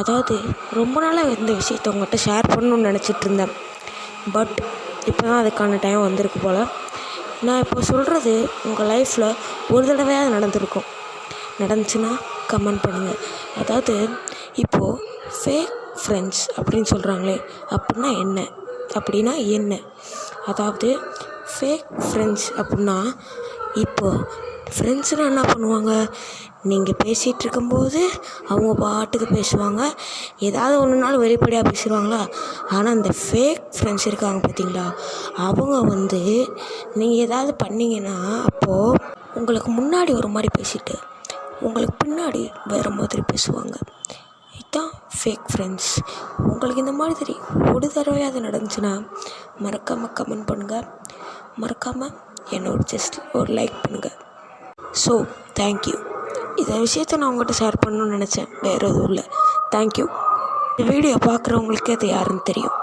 அதாவது ரொம்ப நாளாக இந்த விஷயத்த உங்கள்கிட்ட ஷேர் பண்ணணும்னு நினச்சிட்டு இருந்தேன். பட் இப்போ தான் அதுக்கான டைம் வந்திருக்கு போல். நான் இப்போ சொல்கிறது உங்கள் லைஃப்பில் ஒரு தடவையாவது நடந்திருக்கும். நடந்துச்சுன்னா கமெண்ட் பண்ணுங்கள் அதாவது இப்போது ஃபேக் ஃப்ரெண்ட்ஸ் அப்படின்னு சொல்கிறாங்களே அப்படின்னா என்ன? அப்படின்னா என்ன? அதாவது ஃபேக் ஃப்ரெண்ட்ஸ் அப்படின்னா இப்போது ஃப்ரெண்ட்ஸுனால் என்ன பண்ணுவாங்க? நீங்கள் பேசிகிட்டு இருக்கும்போது அவங்க பாட்டுக்கு பேசுவாங்க. ஏதாவது ஒன்றுனாலும் வெளிப்படையாக பேசிடுவாங்களா ஆனால் இந்த ஃபேக் ஃப்ரெண்ட்ஸ் இருக்காங்க பார்த்தீங்களா அவங்க வந்து நீங்கள் ஏதாவது பண்ணிங்கன்னா அப்போது உங்களுக்கு முன்னாடி ஒரு மாதிரி பேசிட்டு உங்களுக்கு பின்னாடி வேறு மாதிரி பேசுவாங்க. இதுதான் ஃபேக் ஃப்ரெண்ட்ஸ் உங்களுக்கு இந்த மாதிரி ஒரு தடவையாவது நடந்துச்சுன்னா மறக்காமல் கமெண்ட் பண்ணுங்கள் மறக்காமல் என்னோட ஜஸ்ட் ஒரு லைக் பண்ணுங்கள் ஸோ தேங்க்யூ இந்த விஷயத்த நான் உங்கள்கிட்ட ஷேர் பண்ணணும்னு நினச்சேன். வேறு எதுவும் இல்லை. தேங்க்யூ இந்த வீடியோ பார்க்குறவங்களுக்கே அது யாருன்னு தெரியும்.